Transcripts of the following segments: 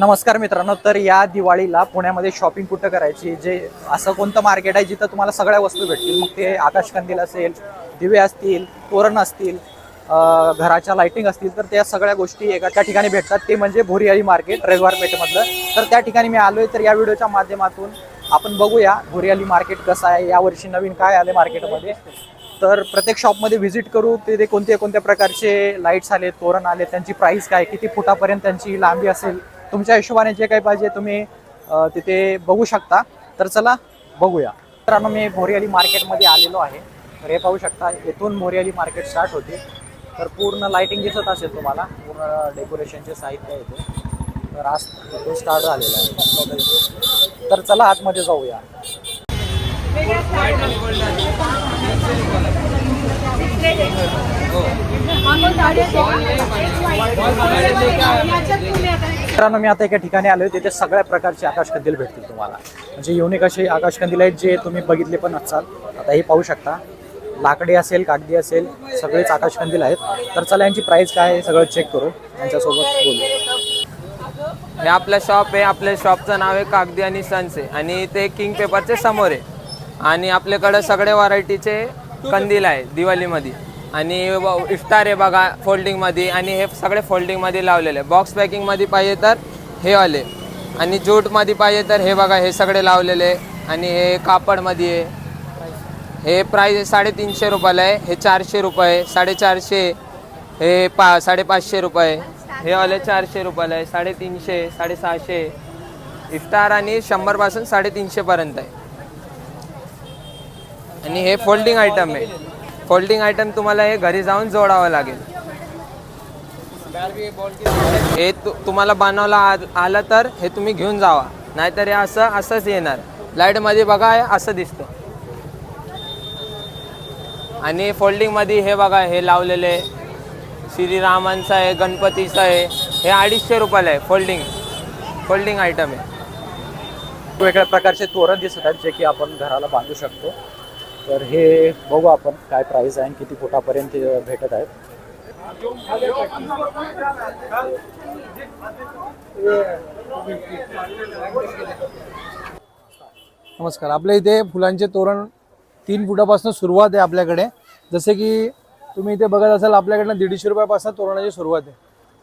नमस्कार मित्रांनो तर या दिवाळीला पुण्यामध्ये शॉपिंग कुठं करायची? जे असं कोणतं मार्केट आहे जिथं तुम्हाला सगळ्या वस्तू भेटतील? मग ते आकाशकंदील असेल दिवे असतील तोरण असतील घराच्या लाइटिंग असतील तर त्या सगळ्या गोष्टी एका त्या ठिकाणी भेटतात. ते म्हणजे भोरियाळी मार्केट रविवार पेठमधलं. तर त्या ठिकाणी मी आलोय. तर या व्हिडिओच्या माध्यमातून आपण बघूया भोरियाली मार्केट कसं आहे यावर्षी नवीन काय आले मार्केटमध्ये तर प्रत्येक शॉपमध्ये व्हिजिट करू ते कोणत्या कोणते कोणत्या प्रकारचे लाईट्स आले तोरण आले त्यांची प्राईस काय किती फुटापर्यंत त्यांची लांबी असेल तुमच्या हिशोबाने जे काही पाहिजे तुम्ही तिथे बघू शकता. तर चला बघूया. मित्रांनो मी भोरियाली मार्केटमध्ये आलेलो आहे. तर हे पाहू शकता येथून भोरियाली मार्केट स्टार्ट होते. तर पूर्ण लाइटिंग दिसत असेल तुम्हाला पूर्ण डेकोरेशनचे साहित्य येते तर आज इथून स्टार्ट झालेलं आहे. तर चला आतमध्ये जाऊया. मित्रांनो मी आता एका ठिकाणी आलोय तिथे सगळ्या प्रकारचे आकाशकंदील भेटतील तुम्हाला. म्हणजे युनिक असे आकाशकंदील आहेत जे तुम्ही बघितले पण असाल. आता हे पाहू शकता. लाकडी असेल कागदी असेल सगळेच आकाशकंदील आहेत. तर चला यांची प्राईस काय आहे सगळं चेक करू. यांच्यासोबत बोलू. हे आपलं शॉप आहे. आपल्या शॉपचं नाव आहे कागदी आणि सनसे. आणि ते किंग पेपरचे समोर आहे. आणि आपल्याकडं सगळे व्हरायटीचे कंदील आहे दिवाळीमध्ये. आणि इफ्तार आहे बघा फोल्डिंगमध्ये आणि हे सगळे फोल्डिंगमध्ये लावलेले. बॉक्स पॅकिंगमध्ये पाहिजे तर हे आले आणि ज्यूटमध्ये पाहिजे तर हे बघा हे सगळे लावलेले. आणि हे कापडमध्ये. आहे हे प्राईज साडेतीनशे रुपयाला आहे. हे चारशे रुपये साडेचारशे हे पा साडेपाचशे रुपये हे वाले चारशे रुपयाला आहे. साडेतीनशे साडेसहाशे. इफ्तार आणि शंभरपासून साडेतीनशेपर्यंत आहे. आणि हे फोल्डिंग आयटम आहे. फोल्डिंग आयटम तुम्हाला हे घरी जाऊन जोडावं लागेल. हे तु तुम्हाला बनवला आ- आलं तर हे तुम्ही घेऊन जावा. नाहीतर हे असं असंच येणार. लाईटमध्ये बघा हे असं दिसतं. आणि फोल्डिंगमध्ये हे बघा हे लावलेले श्रीरामांचं आहे गणपतीचं आहे हे अडीचशे रुपयाला आहे फोल्डिंग फोल्डिंग आयटम आहे. वेगळ्या प्रकारचे तोरण दिसत आहेत जे की आपण घराला बांधू शकतो. तर हे बघू आपण काय प्राईस आहे आणि किती फुटापर्यंत ते भेटत आहेत नमस्कार. आपल्या इथे फुलांचे तोरण तीन फुटापासून सुरुवात आहे आपल्याकडे. जसे की तुम्ही इथे बघत असाल आपल्याकडनं दीडशे रुपयापासून तोरणाची सुरुवात आहे.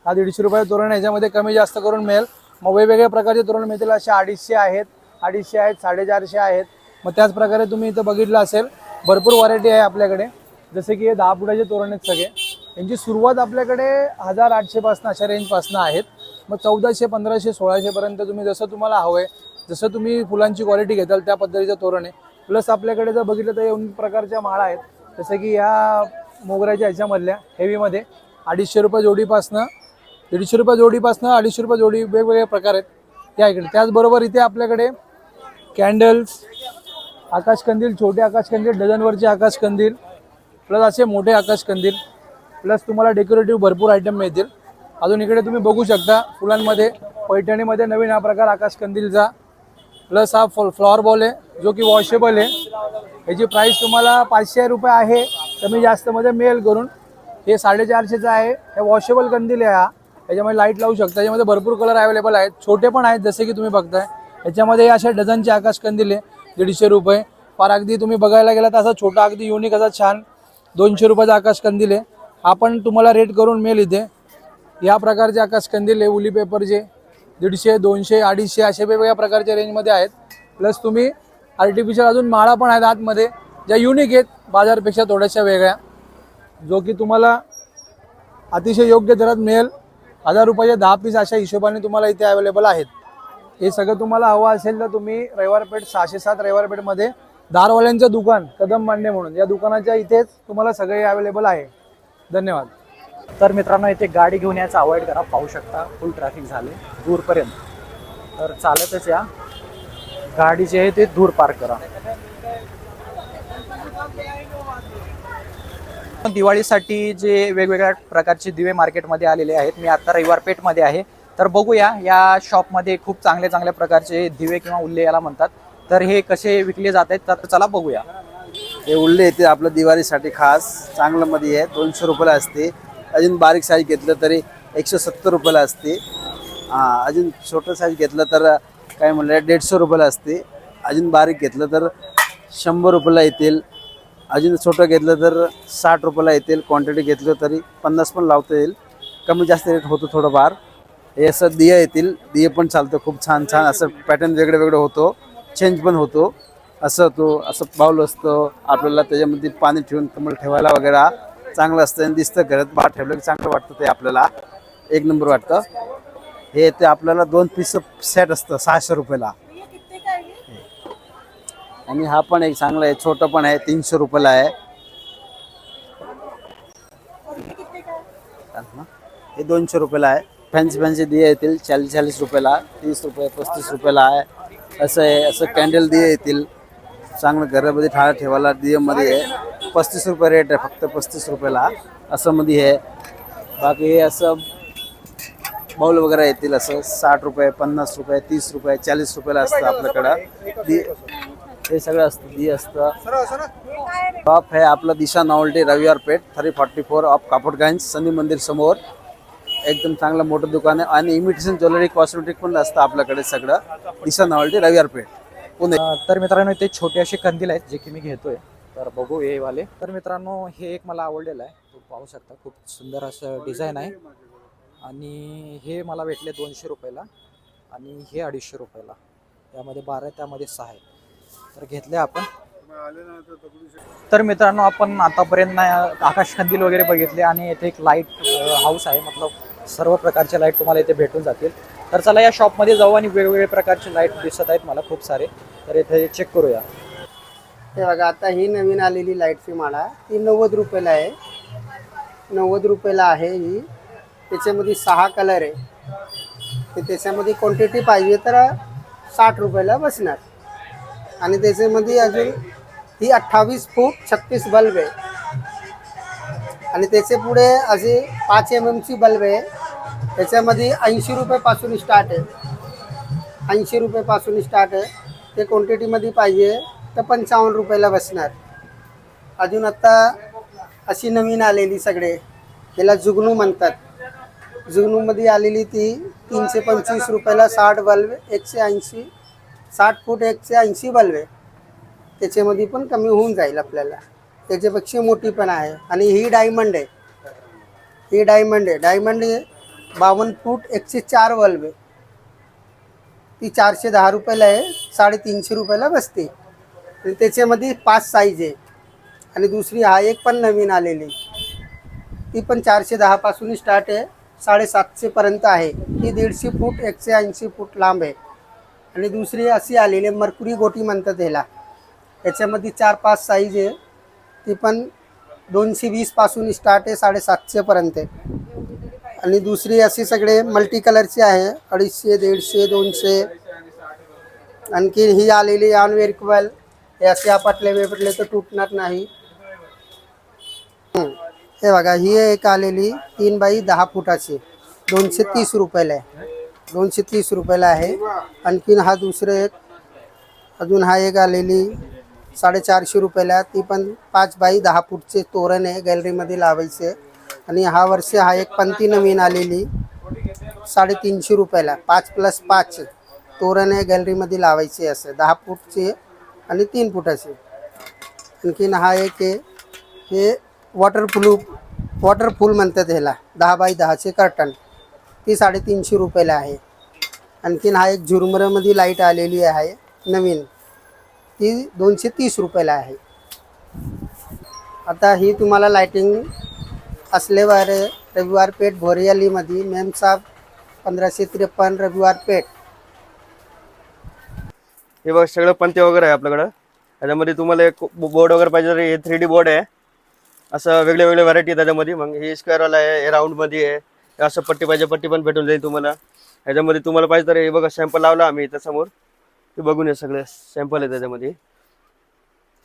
हा दीडशे रुपये तोरण याच्यामध्ये कमी जास्त करून मिळेल. मग वेगवेगळ्या प्रकारचे तोरण मिळतील. असे अडीचशे आहेत अडीचशे आहेत साडेचारशे आहेत. मग त्याच प्रकारे तुम्ही इथं बघितलं असेल भरपूर व्हरायटी आहे आपल्याकडे. जसे की हे दहा फुटाचे तोरण आहेत सगळे. यांची सुरुवात आपल्याकडे हजार आठशेपासून अशा रेंजपासून आहेत. मग चौदाशे पंधराशे सोळाशेपर्यंत तुम्ही जसं तुम्हाला हवं आहे जसं तुम्ही फुलांची क्वालिटी घेताल त्या पद्धतीचं तोरण आहे. प्लस आपल्याकडे जर बघितलं तर येऊन प्रकारच्या माळा आहेत. जसं की ह्या मोगऱ्याच्या ह्याच्यामधल्या हेवीमध्ये अडीचशे रुपये जोडीपासनं दीडशे रुपये जोडीपासनं अडीचशे रुपये जोडी वेगवेगळे प्रकार आहेत. त्या इकडे. त्याचबरोबर इथे आपल्याकडे कॅन्डल्स आकाशकंदील छोटे आकाशकंदील डझनवरचे आकाशकंदील प्लस असे मोठे आकाशकंदील प्लस तुम्हाला डेकोरेटिव्ह भरपूर आयटम मिळतील. अजून इकडे तुम्ही बघू शकता फुलांमध्ये पैठणीमध्ये नवीन हा प्रकार आकाशकंदीलचा. प्लस हा फ्ल फ्लॉवर बॉल आहे जो की वॉशेबल आहे. याची प्राईस तुम्हाला पाचशे रुपये आहे कमी जास्तमध्ये मेल करून. हे साडेचारशेचं आहे हे वॉशेबल कंदील आहे हा. याच्यामध्ये लाइट लावू शकता याच्यामध्ये भरपूर कलर अवेलेबल आहेत. छोटे पण आहेत जसे की तुम्ही बघताय. याच्यामध्ये अशा डझनचे आकाशकंदील आहे. दीडशे रुपये. फार अगदी तुम्ही बघायला गेला तर असा छोटा अगदी युनिक असा छान दोनशे रुपयाचा आकाश कंदील आहे. हा पण तुम्हाला रेट करून मिळेल इथे. या प्रकारचे आकाश कंदील आहे उली पेपरचे दीडशे दोनशे अडीचशे असे वेगवेगळ्या प्रकारच्या रेंजमध्ये आहेत. प्लस तुम्ही आर्टिफिशियल अजून माळा पण आहेत आतमध्ये ज्या युनिक आहेत बाजारपेक्षा थोड्याशा वेगळ्या. जो की तुम्हाला अतिशय योग्य दरात मिळेल. हजार रुपयाचे दहा पीस अशा हिशोबाने तुम्हाला इथे अवेलेबल आहेत. हे सगळं तुम्हाला हवं असेल तर तुम्ही रविवारपेठ सहाशे सात रविवारपेठमध्ये दारवाल्यांचं दुकान कदम मांडे म्हणून. या दुकानाच्या इथेच तुम्हाला सगळे अवेलेबल आहे. धन्यवाद. तर मित्रांनो इथे गाडी घेऊन यायचं अवॉइड करा. पाहू शकता फुल ट्रॅफिक झाले. दूरपर्यंत. तर चालतच या. गाडी जे आहे ते दूर पार्क करा. दिवाळीसाठी जे वेगवेगळ्या प्रकारचे दिवे मार्केटमध्ये आलेले आहेत. मी आता रविवार पेठमध्ये आहे. तर बघूया या शॉपमध्ये खूप चांगले चांगल्या प्रकारचे दिवे किंवा उल्ले याला म्हणतात. तर हे कसे विकले जात आहेत तर चला बघूया. हे उल्ले येते आपलं दिवाळीसाठी खास चांगलं मध्ये आहे दोनशे रुपयाला असते. अजून बारीक साईज घेतलं तरी एकशे सत्तर रुपयाला असते. हां अजून छोटं साईज घेतलं तर काय म्हणलं दीडशे रुपयाला असते. अजून बारीक घेतलं तर शंभर रुपयाला येतील. अजून छोटं घेतलं तर साठ रुपयाला येतील. क्वांटिटी घेतलं तरी पन्नास पण लावता येईल. कमी जास्त रेट होतो थोडंफार. हे असं दिया येतील. दिये पण चालतं. खूप छान छान असं पॅटर्न वेगळे वेगळे होतो. चेंज पण होतो. असं तो असं बाऊल असतं. आपल्याला त्याच्यामध्ये पाणी ठेवून कमल ठेवायला वगैरे चांगलं असतं आणि दिसतं घरात बाहेर ठेवलं की चांगलं वाटतं ते आपल्याला. एक नंबर वाटतं. हे ते आपल्याला दोन पीस सेट असतं सहाशे रुपयाला. आणि हा पण एक चांगला आहे. छोटं पण आहे. तीनशे रुपयाला आहे. हे दोनशे रुपयाला आहे. फॅन्सी फॅन्सी दिये येतील चाळीस चाळीस रुपयाला तीस रुपये पस्तीस रुपयाला आहे. असं आहे असं कॅन्डल दिये येतील. चांगलं घरामध्ये ठाळा ठेवायला दियेमध्ये आहे. पस्तीस रुपये रेट आहे फक्त पस्तीस रुपयाला. असं मध्ये आहे. बाकी हे असं बाऊल वगैरे येतील असं साठ रुपये पन्नास रुपये तीस रुपये चाळीस रुपयाला असतं आपल्याकडं. दि हे सगळं असतं दि असतं. शॉप आहे आपलं Disha novelty Raviwar Peth three forty four off Kapadganj सनी मंदिर समोर. एकदम चांगलं मोठं दुकान आहे. आणि इमिटेशन ज्वेलरी कॉस्मेटिक पण असतं आपल्याकडे सगळं. दिशा नॉवल्टी रविवार पेठ पुणे तर मित्रांनो इथे छोटे असे कंदील आहेत जे की मी घेतोय. तर बघू हे वाले. तर मित्रांनो हे एक मला आवडलेलं आहे. तुम्ही पाहू शकता खूप सुंदर असं डिझाईन आहे. आणि हे मला भेटले दोनशे रुपयाला. आणि हे अडीचशे रुपयाला. त्यामध्ये बारा आहे, त्यामध्ये सहा आहे. तर घेतले आपण. तर मित्रांनो आपण आतापर्यंत आकाश कंदील वगैरे बघितले. आणि इथे एक लाइट हाऊस आहे. मतलब सर्व प्रकारचे लाइट तुम्हाला इथे भेटून जातील. तर चला या शॉपमध्ये जाऊ आणि वेगवेगळे प्रकारचे लाइट दिसत आहेत मला खूप सारे. तर इथे चेक करूया. हे बघा आता ही नवीन आलेली लाईटची माळा ती नव्वद रुपयाला आहे. नव्वद रुपयाला आहे ही. त्याच्यामध्ये सहा कलर आहे. ते त्याच्यामध्ये क्वांटिटी पाहिजे तर साठ रुपयाला बसणार. आणि त्याच्यामध्ये अजून ही अठ्ठावीस फूट छत्तीस बल्ब आहे. आणि त्याचे पुढे असे पाच एम एमची बल्ब आहे. त्याच्यामध्ये ऐंशी रुपयापासून स्टार्ट आहे. ऐंशी रुपयापासून स्टार्ट आहे. ते क्वांटिटीमध्ये पाहिजे तर पंचावन्न रुपयाला बसणार. अजून आत्ता अशी नवीन आलेली सगळे याला जुगनू म्हणतात. जुगनूमध्ये आलेली ती तीनशे पंचवीस रुपयाला साठ बल्ब एकशे ऐंशी साठ फूट एकशे ऐंशी बल्ब आहे. त्याच्यामध्ये पण कमी होऊन जाईल आपल्याला. त्याच्यापेक्षा मोठी पण आहे. आणि ही डायमंड आहे. ही डायमंड आहे. डायमंड बावन्न फूट एकशे चार बल्ब आहे ती चारशे दहा रुपयाला आहे साडेतीनशे रुपयाला बसते. आणि त्याच्यामध्ये पाच साईज आहे. आणि दुसरी हा एक पण नवीन आलेली ती पण चारशे दहापासून स्टार्ट आहे साडेसातशेपर्यंत आहे. ती दीडशे फूट एकशे ऐंशी फूट लांब आहे. आणि दुसरी अशी आलेली आहे मरकुरी गोटी म्हणतात ह्याला याच्यामध्ये चार पाच साईज आहे. ती पण दोनशे वीसपासून स्टार्ट आहे साडेसातशेपर्यंत आहे. आणि दुसरी अशी सगळे मल्टी कलरची आहे. अडीचशे दीडशे दोनशे. आणखी ही आलेली अनवेरिकबल हे असे आपटले वेपटले तर तुटणार नाही. हे बघा ही एक आलेली तीन बाई दहा फुटाची. दोनशे तीस रुपयाला आहे. दोनशे तीस रुपयाला आहे. आणखीन हा दुसरं एक. अजून हा एक आलेली साडेचारशे रुपयाला ती पण पाच बाई दहा फूटचे तोरण आहे. गॅलरीमध्ये लावायचे. आणि हा वर्ष हा एक पंथी नवीन आलेली साडेतीनशे रुपयाला पाच प्लस पाच. तोरण आहे गॅलरीमध्ये लावायचे असं दहा फूटचे आणि तीन फुटाचे आणखीन हा एक आहे हे वॉटरप्रूफ वॉटरफूल म्हणतात ह्याला दहा बाय दहाचे कर्टन ती साडेतीनशे रुपयाला आहे. आणखीन हा एक झुरमरमध्ये लाइट आलेली आहे नवीन. ती दोनशे तीस रुपयाला आहे. आता ही तुम्हाला लाईटिंग असलेवार रविवार पेठ भोरियालीमध्ये मेमसाब पंधराशे त्रेपन्न रविवार पेठ. हे बघ सगळं पंते वगैरे आहे आपल्याकडं. त्याच्यामध्ये तुम्हाला एक बोर्ड वगैरे पाहिजे तर हे थ्री डी बोर्ड आहे. असं वेगळे वेगळे व्हरायटी आहे त्याच्यामध्ये. मग हे स्क्वेअरवाला आहे हे राऊंडमध्ये आहे. असं पट्टी पाहिजे पट्टी पण भेटून जाईल तुम्हाला. ह्याच्यामध्ये तुम्हाला पाहिजे तर हे बघा सॅम्पल लावला आम्ही इथं समोर. ते बघून हे सगळे सॅम्पल आहे त्याच्यामध्ये.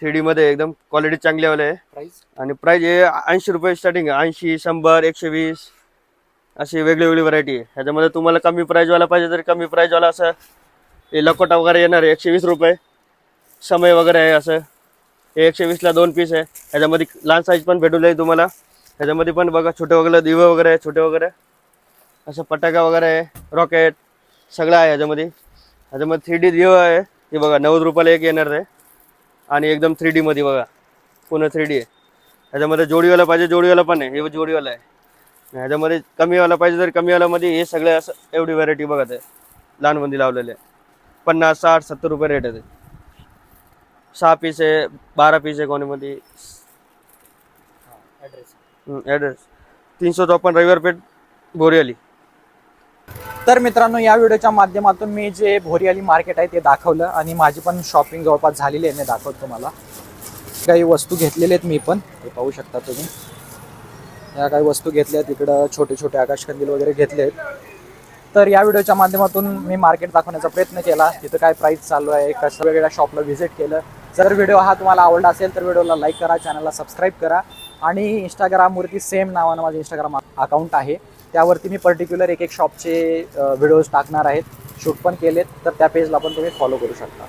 थ्री डीमध्ये एकदम क्वालिटी चांगली वाले आहे. आणि प्राईज हे ऐंशी रुपये स्टार्टिंग आहे. ऐंशी शंभर एकशे वीस अशी वेगळी वेगळी व्हरायटी आहे. ह्याच्यामध्ये तुम्हाला कमी प्राईजवाला पाहिजे तरी कमी प्राईजवाला असं हे लकोटा वगैरे येणार आहे. एकशे वीस रुपये. समय वगैरे आहे असं. हे एकशे वीसला दोन पीस आहे. ह्याच्यामध्ये लहान साईज पण भेटून जाईल तुम्हाला. ह्याच्यामध्ये पण बघा छोटे वगैरे दिवे वगैरे आहे छोटे वगैरे. असं पटाका वगैरे आहे रॉकेट सगळं आहे ह्याच्यामध्ये. ह्याच्यामध्ये थ्री डी दिव आहे. हे बघा नव्वद रुपयाला एक येणार आहे. आणि एकदम थ्री मध्ये बघा. पूर्ण थ्री डी आहे. ह्याच्यामध्ये जोडीवाला पाहिजे जोडीवाला पण आहे. हे जोडीवाला आहे. ह्याच्यामध्ये कमीवाला पाहिजे तर कमीवाल्यामध्ये हे सगळे असं एवढी व्हरायटी बघा ते. लहानमध्ये लावलेले. पन्नास साठ सत्तर रुपये रेट आहे ते. सहा पीस आहे बारा पीस आहे कोणीमध्ये. ॲड्रेस तीनशे चौपन्न रविवार पेठ बोरिवली. तर मित्रांनो या व्हिडिओच्या माध्यमातून मी जे भोरियाली मार्केट आहे ते दाखवलं आणि माझी पण शॉपिंग जवळपास झालेली आहे मी दाखवतो तुम्हाला. काही वस्तू घेतलेल्या आहेत मी पण. हे पाहू शकता तुम्ही. या काही वस्तू घेतल्या आहेत इकडं छोटे छोटे आकाशकंदील वगैरे घेतले आहेत. तर या व्हिडिओच्या माध्यमातून मी मार्केट दाखवण्याचा प्रयत्न केला. तिथं काय प्राईस चालू आहे कसं वेगळ्या शॉपला व्हिजिट केलं. जर व्हिडिओ हा तुम्हाला आवडला असेल तर व्हिडिओला लाईक करा चॅनलला सबस्क्राईब करा. आणि इंस्टाग्रामवरती सेम नावानं माझं इंस्टाग्राम अकाउंट आहे. त्यावरती मी पर्टिक्युलर एक एक शॉपचे व्हिडिओज टाकणार आहेत. शूट पण केलेत तर त्या पेजला पण तुम्ही फॉलो करू शकता.